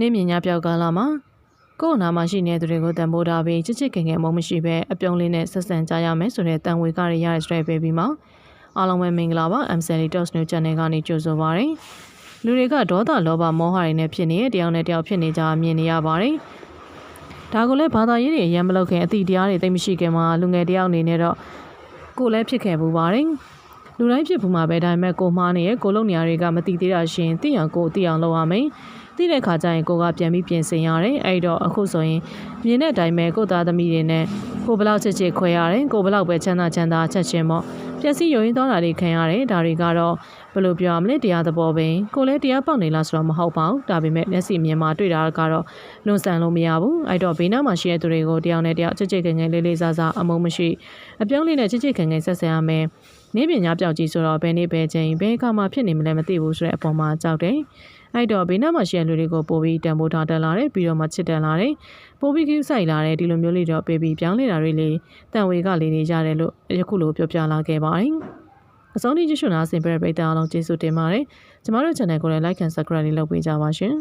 နေမြညာပြောက်ကားလာမှာကိုယ်နာမှာရှိနေတဲ့သူတွေကိုတန်ဖိုးထားပြီးချစ်ချစ်ခင်ခင်မုံမရှိပဲအပြုံးလေးနဲ့ဆက်ဆံကြရမယ်ဆိုတဲ့တန်ဝေကရရတဲ့ straight baby မှာအားလုံးပဲမင်္ဂလာပါ MCL Talks New Channel ကနေကြိုဆိုပါရစေလူတွေကဒေါသလောဘမောဟတွေနဲ့ဖြစ်နေတဲ့တယောက်နဲ့တယောက်ဖြစ်နေကြမြင်နေရပါတယ်ဒါကိုလည်းဘာသာရေးတွေအရင်မလုပ်ခင်အတိတရားတွေသိမရှိခင်မှာလူငယ်တယောက်အနေနဲ့တော့ကိုယ်လည်းဖြစ်ခဲ့ပူပါတယ်လူတိုင်းဖြစ်ဘူးမှာပဲဒါပေမဲ့ကိုမှားနေရဲ့ကိုလုံနေရာတွေကမတိသေးတာရှင်သိအောင်ကိုသိအောင်လုပ်ရမယ် သိတဲ့ခါကျရင်ကိုကပြန်ပြီးပြင်ဆင်ရတယ်အဲ့တော့အခုဆိုရင်မြင်တဲ့အတိုင်းပဲကိုသားသမီးတွေနဲ့ကိုဘလောက်ချစ်ချစ်ခွဲရတယ်ကိုဘလောက်ပဲချမ်းသာချမ်းသာချက်ချင်းပေါ့ပျက်စီးယုံရင်းသွားတာတွေခံရတယ်ဒါတွေကတော့ဘယ်လိုပြောရမလဲတရားသဘောပဲကိုလည်းတရားပေါက်နေလားဆိုတော့မဟုတ်ပါဘူးဒါပေမဲ့မျက်စိမြင်မှာတွေ့တာကတော့လွန်ဆန်လို့မရဘူးအဲ့တော့ဘေးနားမှာရှိတဲ့သူတွေကိုတယောက်နဲ့တယောက်ချစ်ချစ်ခင်ခင်လေးလေးစားစားအမုန်းမရှိအပြောင်းလေးနဲ့ချစ်ချစ်ခင်ခင်ဆက်ဆံရမယ် နေပညာပြောက်ကြီးဆိုတော့ဘယ်နေ့ပဲချိန်ဘယ်အခါမှဖြစ်နေမလဲမသိဘူးဆိုတဲ့အပေါ်မှာကြောက်တယ်အဲ့တော့ဘေးနားမှာရှိတဲ့လူတွေကိုပို့ပြီးတန်ဖိုးထားတက်လာတယ်ပြီးတော့မှချစ်တက်လာတယ်ပို့ပြီးကြီးဆိုင်လာတယ်ဒီလိုမျိုးလေးတော့ပေးပြီးပြောင်းနေတာတွေလေတန်ဝေကလေးနေကြတယ်လို့ယခုလိုပြောပြလာခဲ့ပါတယ်အဆုံးထိကြည့်ရှုနာဆင်ပေးတဲ့ပရိသတ်အားလုံးကျေးဇူးတင်ပါတယ်ကျမတို့ channel ကိုလည်း like and subscribe လေးလုပ်ပေးကြပါရှင်